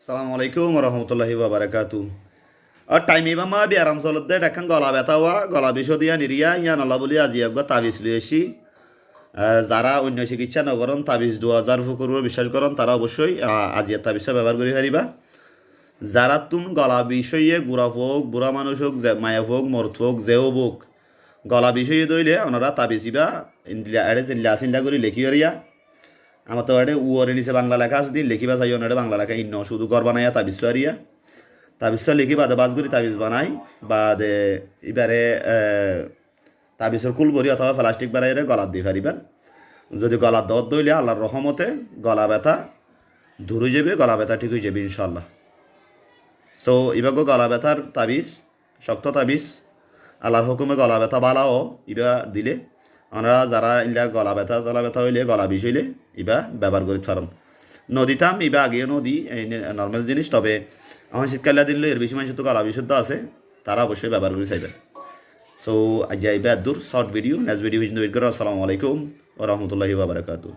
সালাম আলাইকুম রহমতুল্লাহি বারাকাতু আর টাইম ইবা মা বি আরাম চলত দে দেখান গলা ব্যথা হওয়া গলা বিষ দিয়া নিরিয়া ইয়া নলা বলি আজি একবার তাবিজ আহ, যারা অন্য চিকিৎসা নকরণ তাবিজ দু হাজার ফুকুর বিশ্বাস করেন তারা অবশ্যই আহ, আজিয়া তাবিজটা ব্যবহার করে হারিবা যারা তুন গলা বিষয়ে গুড়া হোক বুড়া মানুষ হোক মায়া হোক মরত হোক যেও হোক গলা বিষয়ে দইলে ওনারা তাবিজিবা এড়ে চিল্লা চিল্লা করে লেখি হারিয়া। আমার তো এটা উয়ারে নিচে বাংলা লেখা আছে, দিন লিখিবা চাই ওনারে বাংলা লেখা, ইন্ন শুধু ঘর বানাইয়া তাবিজ হারিয়া তাবিজ লিখি বাদে বাজগুড়ি তাবিজ বানাই বাদে এবারে তাবিজের কুলবরি অথবা প্লাস্টিক বানাইরে গলাত দিয়ে পারিবেন যদি গলার দর দইলে আল্লাহর রহমতে গলা ব্যথা ধরে যাবে, গলা ব্যথা ঠিক হয়ে যাবে ইনশাল্লাহ সো ইবাগো গলা ব্যথার তাবিজ, শক্ত তাবিজ, আল্লাহর হুকুমে গলা ব্যথা বালাও ইবা দিলে আমরা যারা ইলা গলা ব্যথা তলা ব্যথা হইলে গলা বিষ হইলে ইবা ব্যবহার করে থারেন নদীতাম ইবা আগেও নদী নর্মাল জিনিস, তবে আমার শীতকালে দিলে এর বেশি মানুষ তো গলা বিশুদ্ধ আছে, তারা অবশ্যই ব্যবহার করে চাইবেন সো আজ ইবা দূর শর্ট ভিডিও নেক্সট ভিডিও করো। আসসালামু আলাইকুম ও রহমতুল্লাহি বাবরাকাতু